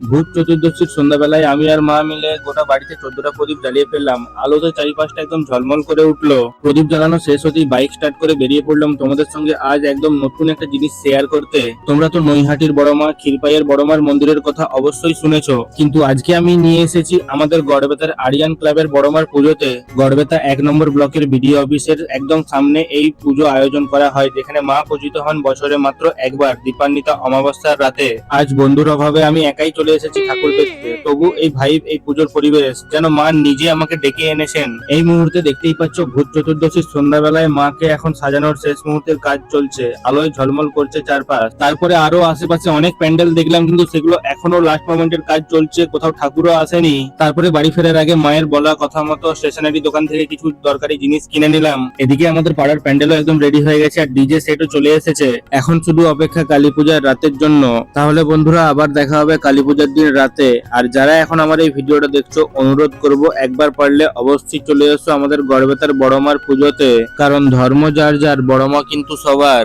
ভূত চতুর্দশীর সন্ধ্যাবেলায় আমি আর মা মিলে গোটা বাড়িতে চোদ্দটা প্রদীপ জ্বালিয়ে ফেললাম। আলোতে চারিপাশটা একদম ঝলমল করে উঠল। প্রদীপ জ্বালানো শেষ হতেই বাইক স্টার্ট করে বেরিয়ে পড়লাম তোমাদের সঙ্গে আজ একদম নতুন একটা জিনিস শেয়ার করতে। তোমরা তো নৈহাটির বড়মা ক্ষীরপাইয়ের বড়মার মন্দিরের কথা অবশ্যই শুনেছো। কিন্তু আজকে আমি নিয়ে এসেছি আমাদের গড়বেতার আরিয়ান ক্লাবের বড়মার পুজোতে। গড়বেতা এক নম্বর ব্লকের বিডিও অফিসের একদম সামনে এই পুজো আয়োজন করা হয়, যেখানে মা পূজিত হন বছরে মাত্র একবার দীপান্বিতা অমাবস্যার রাতে। আজ বন্ধুর অভাবে আমি একাই চলে এসেছি ঠাকুর দেখতে তবু এই ভাইব এই পুজোর পরিবেশ, যেন মা নিজে আমাকে ডেকে এনেছেন। এই মুহূর্তে দেখতেই পাচ্ছ ভূত চতুর্দশীর সন্ধ্যাবেলায় মাকে এখন সাজানোর শেষ মুহূর্তের কাজ চলছে। আলোয় ঝলমল করছে চারপাশ। তারপরে আরও আশেপাশে অনেক প্যান্ডেল দেখলাম, কিন্তু সেগুলো এখনও লাস্ট মোমেন্টের কাজ চলছে। কোথাও ঠাকুরও আসেনি। তারপরে বাড়ি ফেরার আগে মায়ের বলা কথা মতো স্টেশনারি দোকান থেকে কিছু দরকারি জিনিস কিনে নিলাম। এদিকে আমাদের পাড়ার প্যান্ডেলও একদম রেডি হয়ে গেছে আর ডিজে সেটও চলে এসেছে। এখন শুধু অপেক্ষা কালী পূজার রাতের জন্য। তাহলে বন্ধুরা, আবার দেখা হবে কালী পূজার দিন রাতে। আর যারা এখন আমার এই ভিডিওটা দেখছ, অনুরোধ করব, একবার পারলে অবশ্যই চলে এসো আমাদের গড়বেতার বড়মার পুজোতে। কারণ ধর্ম যার যার বড়মা কিন্তু সবার।